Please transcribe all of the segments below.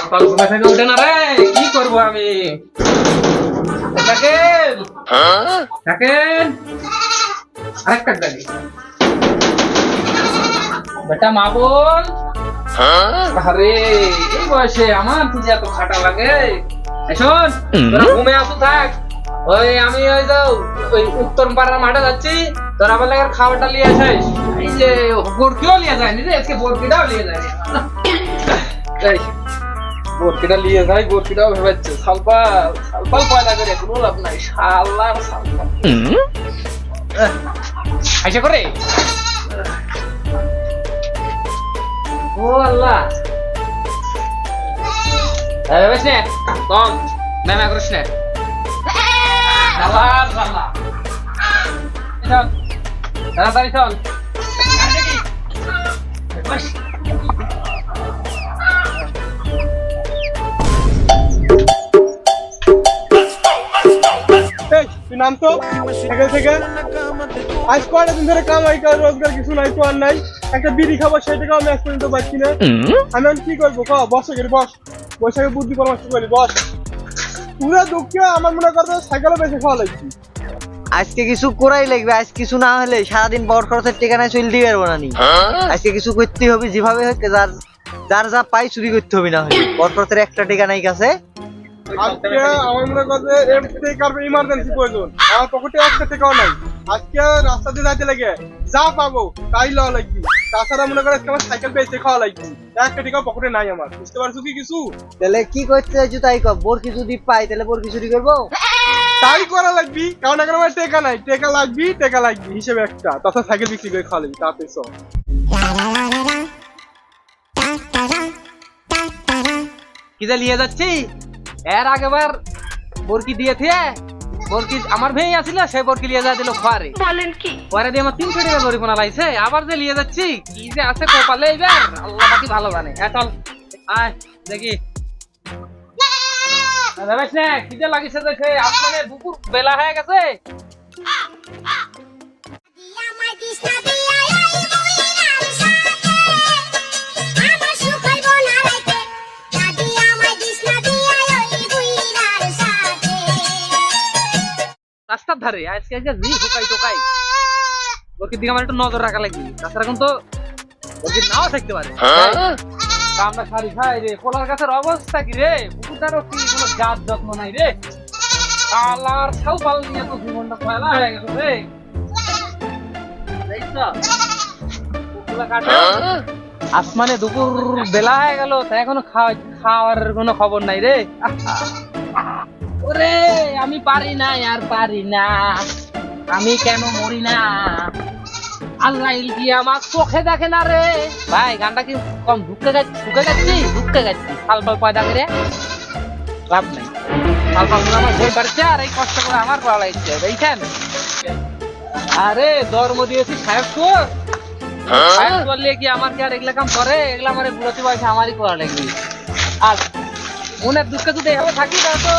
সকাল ঘুমে থেকে উঠে না রে কি করব আমি? থাকেন থাকেন আরেকটা গাড়ি। বেটা মা বল আরে এই বয়সে আমার তুই এত খাটা লাগে। শোন ঘুমে আসু থাক। ওই আমি ওই যাও ওই উত্তর পাড়ার মাঠে যাচ্ছি তোরা বলে খাবারটা নিয়ে আসিস। এই যে বরকিও নিয়ে যায়নি রে আজকে বরকিটাও নিয়ে যায়নি। এই বরকিটা নিয়ে যাই বরকিটাও ভেবেছে সালপা সালপাল পয়দা করে কোনো লাভ নাই শালা সালপা। আইসা করে? ও আল্লাহ। ভেবেছ নে? কম করিস নে। শালা শালা তাড়াতাড়ি চল নাম তো? সাইকেল থেকে। আজ কয়টা দিন ধরে কামাই কর রোজগার কিছু নাই তো আর নাই। একটা বিড়ি খাব সেটাকেও আমি আজ পর্যন্ত পাচ্ছি না। আমি এখন কি করব? ক বস এখানে বস। বৈশাখে বুদ্ধি পরামর্শ করি বস। পুরো দুঃখে আমার মনে করবে সাইকেলও বেঁচে খাওয়া লাগছে আজকে কিছু করাই লাগবে আজ কিছু না হলে সারাদিন বড় খরচের ঠিকানায় চল দিয়ে পারব না নি। আজকে কিছু করতেই হবে যেভাবে হোক যার যার যা পাই চুরি করতে হবে না হলে। বড় খরচের একটা ঠিকানাই কাছে। আজকে আমার মনে এমসি কারবে ইমার্জেন্সি প্রয়োজন। আমার পকেটে একটা টাকাও নাই। আজকে রাস্তা দিয়ে যাইতে লাগে। যা পাবো তাই লওয়া লাগবে। তাছাড়া মনে করে আমার সাইকেল বেঁচে খাওয়া লাগবে। একটা টাকাও পকেটে নাই আমার। বুঝতে পারছ কি কিছু? তাহলে কি করতে চাইছো তাই কর বোরকি যদি পাই তাহলে বোরকি চুরি করব? তাই করা লাগবি। কারণ এখন আমার টেকা নাই। টেকা লাগবি টেকা লাগবি হিসেবে একটা। তাছাড়া সাইকেল বিক্রি করে খাওয়া লাগবি। তাতে সব কি যে নিয়ে যাচ্ছি? এর আগেবার বরকি দিয়ে থিয়ে বরকি আমার ভেঙে আসিল সেই বরকি নিয়ে যা দিল খোয়ারে। বলেন কি? পরে দিয়ে আমার তিনশো টাকা জরিমানা লাগছে আবার যে নিয়ে যাচ্ছি কি যে আছে কপালে এবার আল্লাহ বাকি ভালো জানে। হ্যাঁ চল আয় দেখি। দেবেশ না কি যে লাগিছে দেখে আসমানে দুপুর বেলা হয়ে গেছে। ধারে আজকে আজকে জি ঢোকাই টোকাই ওর দিকে আমার একটু নজর রাখা লাগবে। তাছাড়া কিন্তু ওর দিকে নাও থাকতে পারে। আমরা খারি খাই রে কোলার গাছের অবস্থা কি রে? পুকুরটারও কি কোনো যত্ন নাই রে? ছাউ পাল নিয়ে তো জীবনটা ফেলা হয়ে গেছে রে। কাটে। আসমানে দুপুর বেলা হয়ে গেল তা এখনও খাওয়া খাওয়ার কোনো খবর নাই রে। ওরে আমি পারি না আর পারি না। আমি কেন মরি না? আল্লাহ কি আমার চোখে দেখে না রে। ভাই গানটা কি কম ঢুকে যাচ্ছি ঢুকে যাচ্ছি ঢুকে যাচ্ছি ফাল ফাল পয়দা করে। লাভ নেই। ফাল ফাল করে আমার বই পারছে আর এই কষ্ট করে আমার করা লাগছে। দেখছেন? আরে ধর্ম দিয়েছি সাহেব তোর। সাহেব বললে কি আমার কি আর এগুলা কাম করে? এগুলা আমার বুড়াতে বয়সে আমারই করা লাগবে। আর মনের দুঃখে যদি এভাবে থাকি তা তো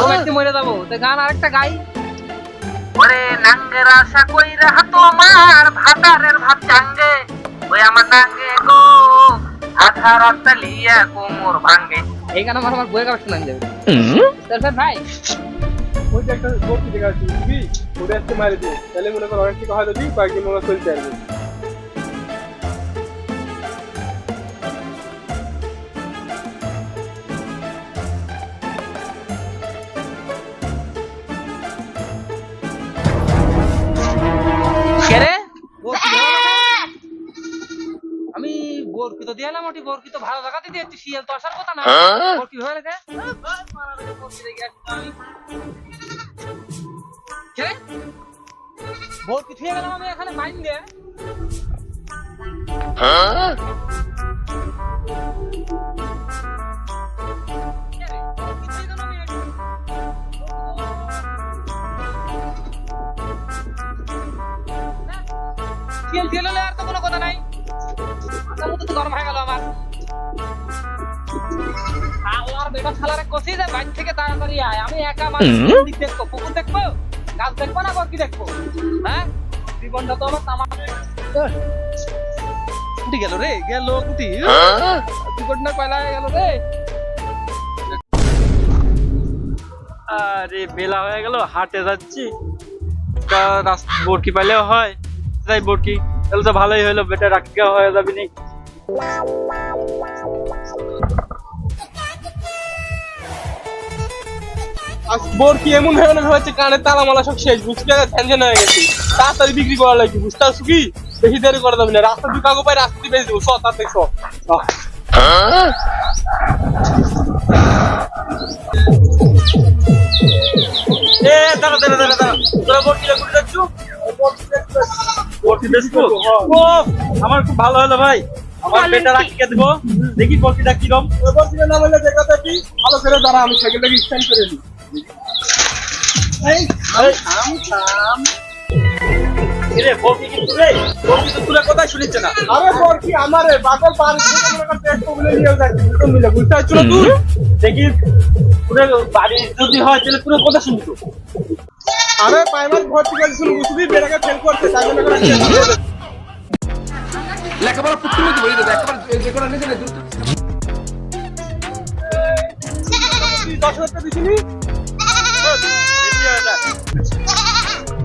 রোমান্টিক মরে যাব। তো গান আরেকটা গাই। ওরে নাঙ্গের আশা কইরা তোমার ভাতারের ভাত চাঙ্গে। ওই আমার নাঙ্গে গো আধা রাস্তা লিয়া কোমর ভাঙ্গে। এই গান আমার আমার বইয়ে গাওয়া শোনা যাবে। তারপর ভাই? ওইটা একটা দেখা আছে ওটা আজকে মারি দিয়ে তাহলে মনে কর অনেক টাকা হয়তো দিই কয়েকদিন মনে হয় চলতে পারবে। বোরকি তো দিলাম ওটি বোরকি তো ভালো জায়গাতে দিয়েছি শিয়াল তো আসার কথা না বোরকি হয়ে গেছে কে রে? বোরকি থুয়ে গেলাম আমি এখানে মাইন দিয়ে কে রে? তো গরম হয়ে গেল আমার। আল্লাহর বেটা খালারে কষি যায় বাইর থেকে তাড়াতাড়ি আয়। আমি একা মানুষ দেখব পুকুর দেখব? গাছ দেখব না কি দেখব? হ্যাঁ? জীবনটা তো আমার তামা কুটি গেল রে? গেল কুটি দুর্ঘটনা গেল রে? আরে বেলা হয়ে গেল হাটে যাচ্ছি। তা রাস্তা বরকি পাইলেও হয়। তাই বরকি তাহলে তো ভালোই হলো বেটা রাখিকা হয়ে যাবি নি বোর কি এমন হয়ে গেল হচ্ছে কানের তালা মালা সব শেষ বুঝতে টেনশন হয়ে গেছে। তাড়াতাড়ি বিক্রি করা লাগবে বুঝতে পারছ কি? বেশি দেরি করা যাবে না। রাস্তা দুই কাগো পাই রাস্তা দিয়ে দেবো স তাতে স এ দাঁড়া দাঁড়া দাঁড়া দাঁড়া। তোরা বরকি করে যাচ্ছ? বরকি বেচবো ও আমার খুব ভালো হলো ভাই। আমার বেটা রাখিকা দিব। দেখি বরকিটা কিরম। এবার না বললে দেখা দেখি ভালো করে দাঁড়া আমি সাইকেলটাকে স্ট্যান্ড করে নিই? এই, থাম, থাম। তো তোরা না? আরে বোর কি আমারে বাকল পার থেকে করতে একটু বলে নিয়ে যাচ্ছি দুটো মিলে বুঝতে পারছ না তুই? দেখি তোরা বাড়ি যদি হয় তাহলে তোরা কথা শুনবি তো আরে প্রাইমার ভর্তি করে বুঝবি বেটাকে ফেল করতে তাই জন্য করে লেখাপড়া মতো বলি দেবে একেবারে যে কোনো নিজে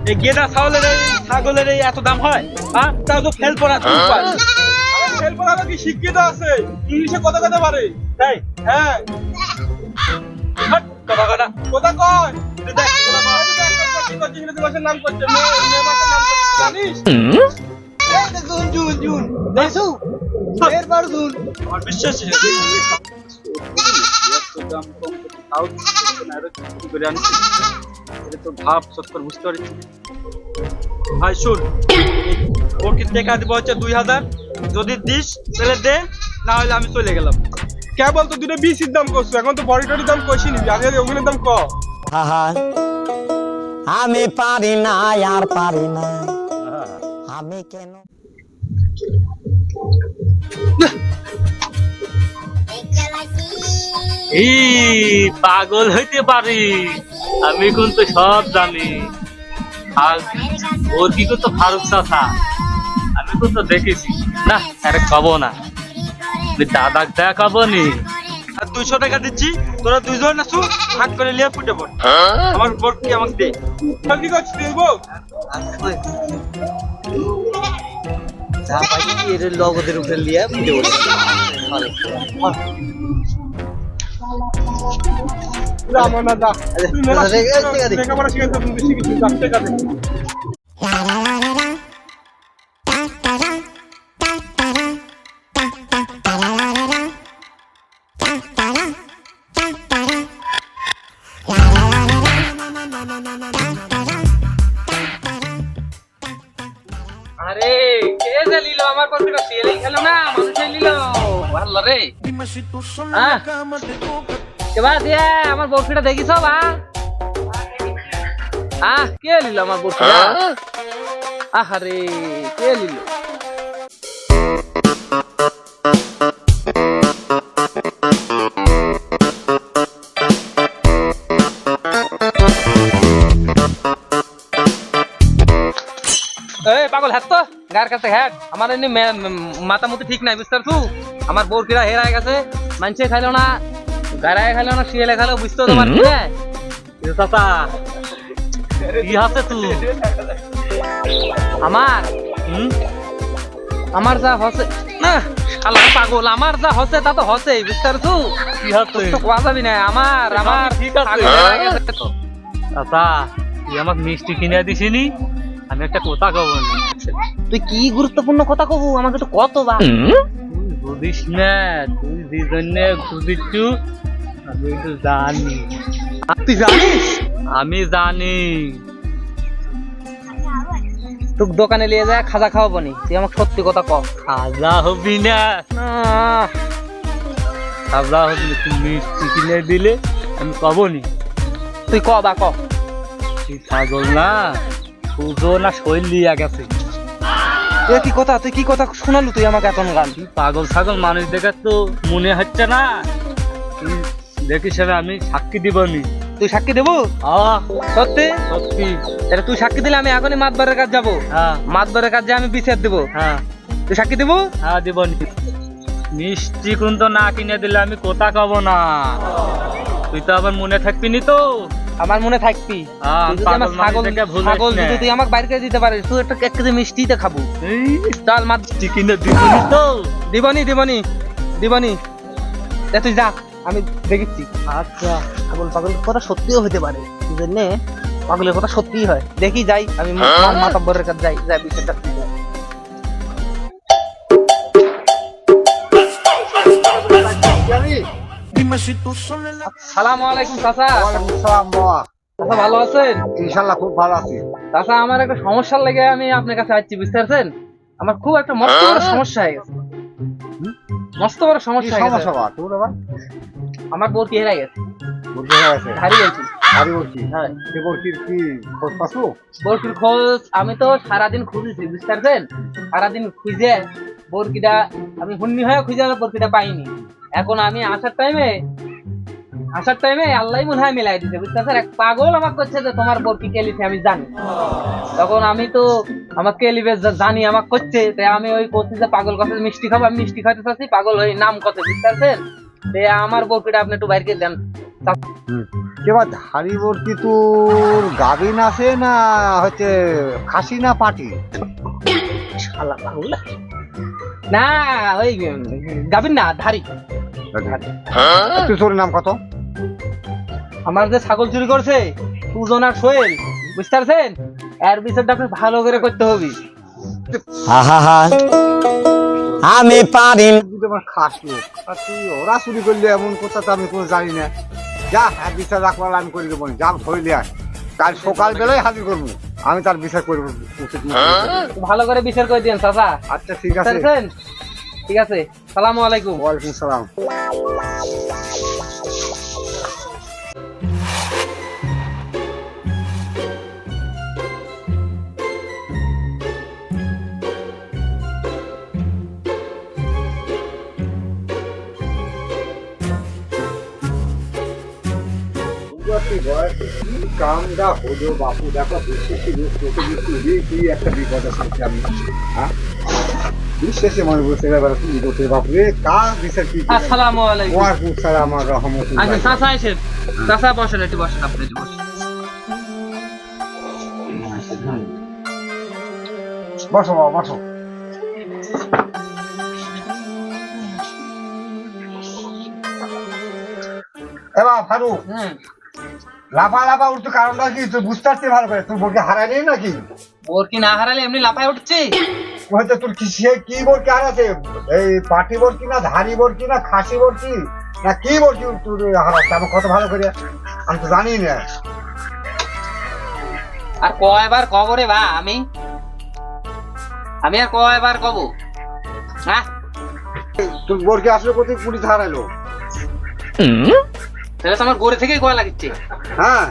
এই গেদা ছাগলের এই ছাগলের এই এত দাম হয়? হ্যাঁ? তাও তো ফেল পড়া তুই পাস। ফেল করা কি শিক্ষিত আছে? ইংলিশে কথা কথা পারে। তাই? হ্যাঁ। কথা কথা কথা কয়। দেখ, কথা কর। এই যে একটা করছি, করছি, ইংরেজি ভাষার নাম করছে জানিস? জুন জুন জুন। জুন। আমার বিশ্বাস আছে। ভাব বুঝতে পারছি। ভাই শুন। ওর কি টাকা দিব হচ্ছে দুই হাজার। যদি দিস তাহলে দে না হলে আমি চলে গেলাম। কেবল তো দুটো বিসির দাম করছ? এখন তো বডি টডির দাম কইছি নিবি আগে ওগুলোর দাম ক? আমি পারি না আর পারি না। আমি কেন পাগল হইতে পারি। আমি কিন্তু সব জানি। আর ওর কি করতো ফারুক চাচা? আমি কিন্তু দেখেছি। না আরে খাব না। আমি দাদাক দেখাবো নি। আর দুইশো টাকা দিচ্ছি। তোরা দুইজন আছো ভাগ করে লিয়ে ফুটে পড়। আমার বোর কি আমাকে দে। কি করছিস দেবো যা পাইছি এর লগদের উপরে লিয়ে ফুটে বসে আমার না দা আরে, তুই মেলা আরে, এই শিখছিস, টাকা দে। লেখাপড়া শিখেছিস, তুমি বেশি কিছু দাম টাকা এবার দিয়ে আমার বরফিটা দেখিস বা আহ কে নিল আমার বরফিটা? আহারে কে নিল গার কাছে হ্যাঁ আমার এমনি মাথা মুতি ঠিক নাই বুঝতে পারছু? আমার বোর কিরা হেরায় গেছে মানুষে খাইলো না গাড়ায় খাইলো না শিয়ালে খাইলো বুঝতে তো পারছি না। চাচা কি হাতে তুই আমার আমার যা হসে না শালা পাগল আমার যা হসে তা তো হসেই বুঝতে পারছু? কি হাতে তো কোয়া যাবি না আমার আমার ঠিক আছে। চাচা তুই আমাকে মিষ্টি কিনে দিছিনি আমি একটা কথা কব তুই কি গুরুত্বপূর্ণ কথা কবু? আমাকে তো কত বা। তুই বুঝিস না তুই যে জন্য বুঝিছু আমি তো জানি। তুই জানিস? আমি জানি। তোকে দোকানে নিয়ে যায় খাজা খাওয়াবো নি। তুই আমাকে সত্যি কথা ক। খাজা হবি না। খাজা হবি না তুই মিষ্টি কিনে দিলে আমি কব নি। তুই ক বা ক। তুই পাগল না পুজো না শৈল লিয়া গেছে এ কি কথা? তুই কি কথা শোনালু তুই আমাকে এখন গান? তুই পাগল ছাগল মানুষ দেখে তো মনে হচ্ছে না? তুই দেখিস আমি সাক্ষী দিবনি। তুই সাক্ষী দেবো? আহ সত্যি? সত্যি। এটা তুই সাক্ষী দিলে আমি এখনই মাতবারের কাজ যাব? হ্যাঁ। মাতবারের কাজে আমি বিচার দেবো? হ্যাঁ। তুই সাক্ষী দেবো? হ্যাঁ দিবনি। মিষ্টি কিন্তু না কিনে দিলে আমি কোথা কব না। তুই তো আবার মনে থাকবি নি তো? আমার মনে থাকবি হ্যাঁ, ছাগল ছাগল যদি তুই আমাকে বাইরে দিতে পারিস তুই একটা এক কেজি মিষ্টিতে খাব। চল মা মিষ্টি কিনে দিবি তো। দিবনি দিবনি দিবনি। তুই যা আমি দেখেছি আচ্ছা। পাগল পাগল কথা সত্যিও হতে পারে এই জন্যে? পাগলের কথা সত্যিই হয়। দেখি যাই আমি মাতাব্বরের কাছে যাই যাই বিষয়টা সালাম আলাইকুম চাচা। চাচা ভালো আছেন? খুব ভালো আছি। চাচা আমার একটা সমস্যার লেগে আমি আপনার কাছে আসছি বুঝতে পারছেন? আমার খুব একটা মস্ত বড় সমস্যা হয়ে গেছে। মস্ত বড় সমস্যা হয়ে গেছে। আমার হেরা গেছে। হ্যাঁ আমি তো সারাদিন খুঁজেছি বুঝতে পারছেন? সারাদিন খুঁজে বোরকিটা আমি হুন্নি হয়ে খুঁজে বোরকিটা পাইনি। এখন আমি আসার টাইমে আসার টাইমে আল্লাহ মনে হয় মিলাই দিছে বুঝতে পারছেন এক পাগল আমাকে করছে যে তোমার বোরকি কে লিখে আমি জানি। তখন আমি তো আমাকে কে লিবে জানি আমাকে করছে তাই আমি ওই করছি যে পাগল কথা মিষ্টি খাব আমি মিষ্টি খাইতে চাচ্ছি পাগল ওই নাম কত বুঝতে পারছেন তে আমার বোরকিটা আপনি একটু বাইরে দেন। এবার ধারি বর্তি তোর গাভিন আছে না হচ্ছে খাসি না পাটি? শালা পাগল না ওই গাবিন না ধারি তুই তোর নাম কত? আমার যে ছাগল চুরি করছে সুজন আর সোহেল বুঝতে পারছেন? এর বিচারটা আপনি ভালো করে করতে হবে। আমি পারি। আমার খাস লোক আর তুই ওরা চুরি করলে এমন কথা তো আমি কোনো জানি না। যা হ্যাঁ বিচার রাখবার আমি করে দেবো যা ধরলে আয়। কাল সকাল বেলায় হাজির করব। আমি তার বিচার করব। ভালো করে বিচার করে দিন চাচা। আচ্ছা ঠিক আছে। ঠিক আছে সালামু আলাইকুম। ওয়ালাইকুম সালাম। কামটা হলো বাপু। দেখো বিশ্বাসী লোক তোকে কিন্তু কি একটা বিপদ আছে আমি হ্যাঁ? বিশ্বাসে মনে বুঝতে পারে তুমি করতে বাপু রে? কার বিচার কি আসসালামু আলাইকুম। ওয়ালাইকুম সালাম আর আচ্ছা রহমতুল্লাহ চাচা এসেন চাচা বসেন একটু বসেন আপনি একটু বসেন। বসো বাবা বসো। এবার ফারুক হুম। লাফা লাফা উঠতে কারণটা কি? তুই বুঝতে পারছিস ভালো করে? তুই বলকে হারালি নাকি? ওর কি না হারালে এমনি লাফায় উঠছে? হয়তো তোর কি সে কি বলকে হারাছে? এই পাটি বলকি না ধারি বলকি না খাসি বলকি না কি বলকি তোর হারাচ্ছে? আমার কত ভালো করে আমি তো জানি না। আর কয়বার কব রে বা আমি? আমি আর কয়বার কব? হ্যাঁ? তোর বলকে আসলে কোথায় পুলিশ হারাইলো তাহলে তো আমার গড়ে থেকেই লাগিচ্ছে হ্যাঁ।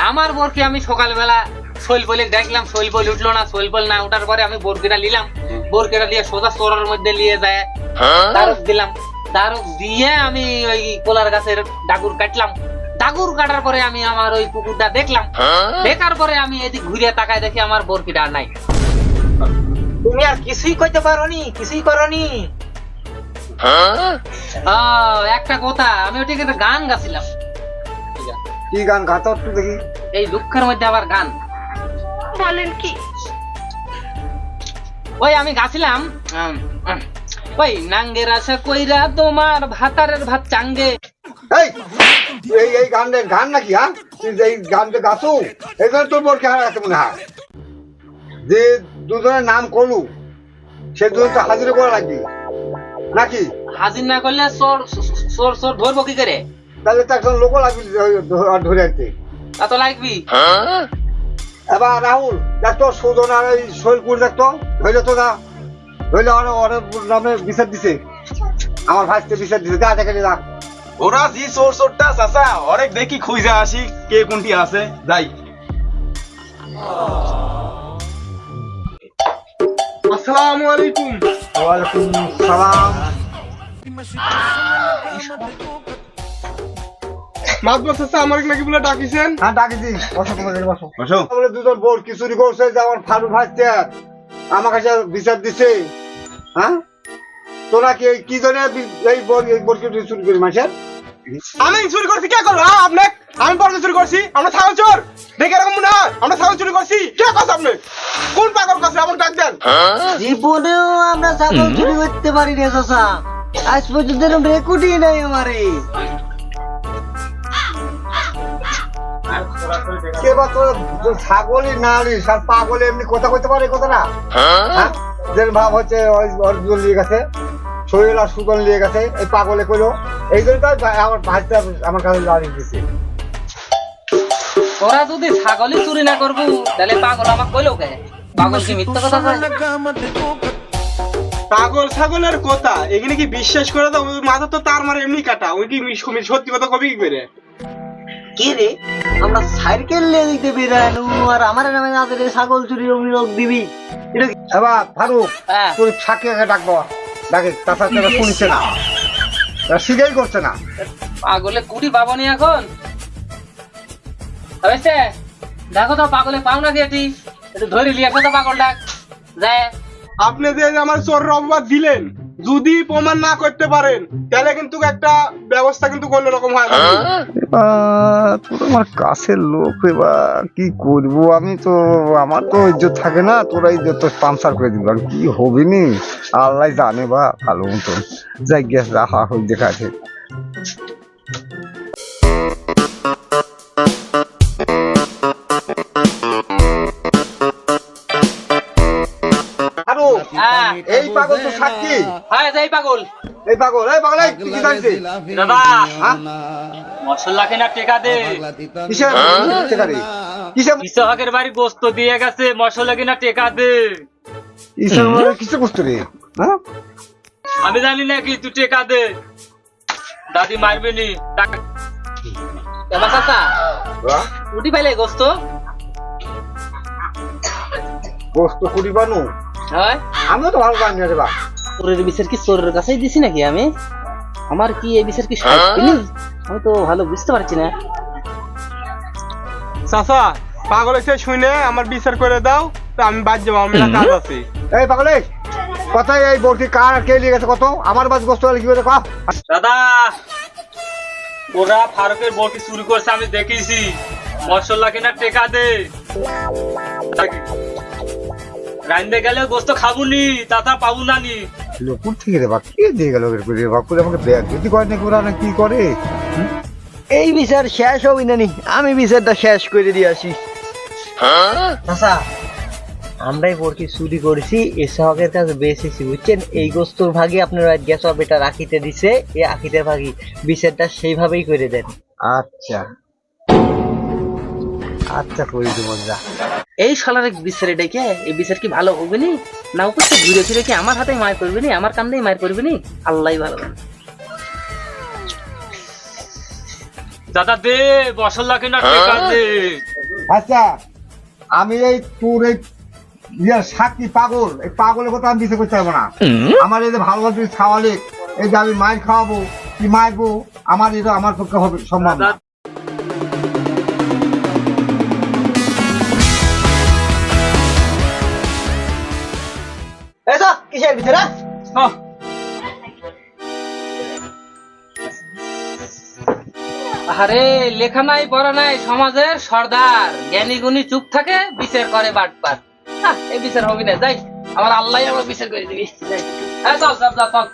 আমার বোরকি আমি সকালবেলা শৈল বলে দেখলাম শৈল বলে উঠল না শৈল বল না ওঠার পরে আমি বোরকিটা নিলাম। বোরকিটা নিয়ে সোজা চোরার মধ্যে নিয়ে যায় দারক দিলাম। দারক দিয়ে আমি ওই কোলার গাছের ডাগুর কাটলাম। ডাগুর কাটার পরে আমি আমার ওই পুকুরটা দেখলাম। দেখার পরে আমি এদিক ঘুরে তাকায় দেখি আমার বোরকিটা নাই। তুমি আর কিছুই কইতে পারোনি কিছুই করনি। আহ, একটা কথা আমি ওটিকে গান গাছিলাম। কি গান? গাতো একটু দেখি। এই দুঃখের মধ্যে আবার গান। বলেন কি? ওই আমি গাছিলাম ওই নাঙ্গের আশা কইরা তোমার ভাতারের ভাত চাঙ্গে। এই এই এই গান গান নাকি হ্যাঁ? তুই এই গানটা গাছু জন্য তোর বরকে হারাতে মনে হয়। যে দুজনের নাম করলু সে দুজন তো হাজির করা লাগবে। নাকি? হাজির না করলে চোর চোর চোর ধরবো কি করে? তাহলে তো একজন লোক লাগবে ধরে আনতে। তা তো লাগবি এবার রাহুল দেখ তো সুজন আর এই শৈলপুর দেখতো ধরলে তো না ধরলে অনেক অনেক নামে বিচার দিছে। আমার ভাইকে বিচার দিছে যা দেখে যা। ওরা জি সোর সোরটা চাচা অনেক দেখি খুঁজে আসি কে কোনটি আছে যাই। আসসালামু আলাইকুম। ওয়ালাইকুম সালাম আমার নাকি বলে ডাকিছেন? হ্যাঁ ডাকিছি। বসো তোমার বসো। বসো। আমরা দুজন বোর কি চুরি করছে যে আমার ফারুক ভাই আমার কাছে বিচার দিছে। হ্যাঁ? তোরা কি কি জন্য এই বর- এই বরকে চুরি করি মাসের আমি চুরি করছি কে করব হ্যাঁ আপনি? আমি পরে চুরি করছি আমরা ছাগল চোর। দেখে এরকম মনে হয় আমরা ছাগল চুরি করছি। কে কথা আপনি? কোন পাগল কাছে আমার ডাক দেন। জীবনেও আমরা ছাগল চুরি করতে পারি রে চাচা। আজ পর্যন্ত রেকর্ডই নাই আমারে। কে বা তোর তোর ছাগলই না আর পাগল এমনি কথা কইতে পারে কথা না? হ্যাঁ? যেন ভাব হচ্ছে অর্জুন নিয়ে গেছে শরীর আর সুগন নিয়ে গেছে এই পাগলে কইলো। এই জন্য আমার ভাইটা আমার কাছে লাড়ি দিছে। তোরা যদি ছাগলই চুরি না করব তাহলে পাগল আমাকে কইলো কে? পাগল কি মিথ্যা কথা পাগল ছাগলের কথা এখানে কি বিশ্বাস করে তো? মাথা তো তার মারে এমনি কাটা ওই কি সত্যি কথা কবি কি করে? কে রে আমরা সাইকেল নিয়ে দিতে বেরানু আর আমার নামে না দিলে ছাগল চুরির অভিযোগ দিবি। এটা কি- এবার ফারুক তোর সাক্ষীকে ডাকবো ডাকে তাছাড়া তারা শুনছে না। তারা করছে না। পাগলে কুড়ি পাবনি এখন? হয়েছে? দেখো তো পাগলে পাও নাকি এটি? একটু ধরে লিয়ে তো পাগল ডাক। যায় আপনি যে আমার চোর অপবাদ দিলেন যদি প্রমাণ না করতে পারেন, তাহলে কিন্তু একটা ব্যবস্থা কিন্তু অন্যরকম হয় তোর আমার কাছের লোক এবার কি করব? আমি তো, আমার তো ইজ্জত থাকে না, তোরা ইজ্জত তো পাংচার করে দিবি। আর কি হবে নি? আল্লাহ জানে বা, ভালো মতো যাই গ্যাস রাখা দেখাছে এই পাগল তো সাক্ষী। হ্যাঁ যাই পাগল। এই পাগল এই পাগল এই তুই কি জানছিস দাদা হ্যাঁ? মশলা কেনা টেকা দে। কিসের কিসের কিসের ইসহাকের বাড়ি গোস্ত দিয়ে গেছে মশলা কেনা টেকা দে। কিসের কিসের বস্তু রে? হ্যাঁ? আমি জানি না কি তুই টেকা দে। দাদি মারবে নি। টাকা। এবার চাচা উঠি পাইলে গোস্ত? বস্তু কুড়ি বানু। হয় আমিও তো ভালো জানি রে বা চোরের বিচার কি চোরের কাছেই দিছি নাকি আমি? আমার কি এই বিচার কি আমি তো ভালো বুঝতে পারছি না। চাচা পাগল এসে শুনে আমার বিচার করে দাও তো আমি বাদ যাব একটা কাজ আছে। এই পাগল কথাই এই বর্তি কার কে নিয়ে গেছে কত? আমার বাস বস্তু হলে কি করে কহ দাদা ওরা ফারুকের বউকে চুরি করছে আমি দেখেছি মশলা কেনা টেকা দে। রাইন্দে গেলে গোস্ত খাব নি তাতা পাবো না নি লোকুর থেকে রে বা কে দিয়ে গেল এর করে? বা করে আমাকে ব্যাগ? যদি করে না করে না কি করে এই বিচার শেষ হবি না নি? আমি বিচারটা শেষ করে দিয়ে আসি। চাচা আমরাই বরকি চুরি করেছি এসহকের কাছে বেঁচেছি বুঝছেন? এই গোস্তর ভাগে আপনার গ্যাস বেটা রাখিতে দিছে এই আখিতে ভাগি বিচারটা সেইভাবেই করে দেন। আচ্ছা। আচ্ছা করে দেবো যা। এই শালার বিচারে ডেকে এই বিচার কি ভালো হবে নি? না উপর থেকে ঘুরে ফিরে কি আমার হাতে মার করবি নি? আমার কান্দেই মার করবি নি? আল্লাহ ভালো। দাদা দে মশলা কেনা টেকা দে। আচ্ছা আমি এই তোর এই ইয়ার সাক্ষী পাগল এই পাগলের কথা আমি দিতে করতে পারব না। আমার এই যে ভালো ভালো খাওয়ালে এই যে আমি মায়ের খাওয়াবো কি মারবো আমার এটা আমার পক্ষে হবে সম্ভব না। আরে লেখা নাই পড়া নাই সমাজের সর্দার। জ্ঞানী গুণী চুপ থাকে বিচার করে বাটপাত আহ, এই বিচার হবে না যাই। আমার আল্লাহ আমার বিচার করে দিবি। হ্যাঁ চল চল চল।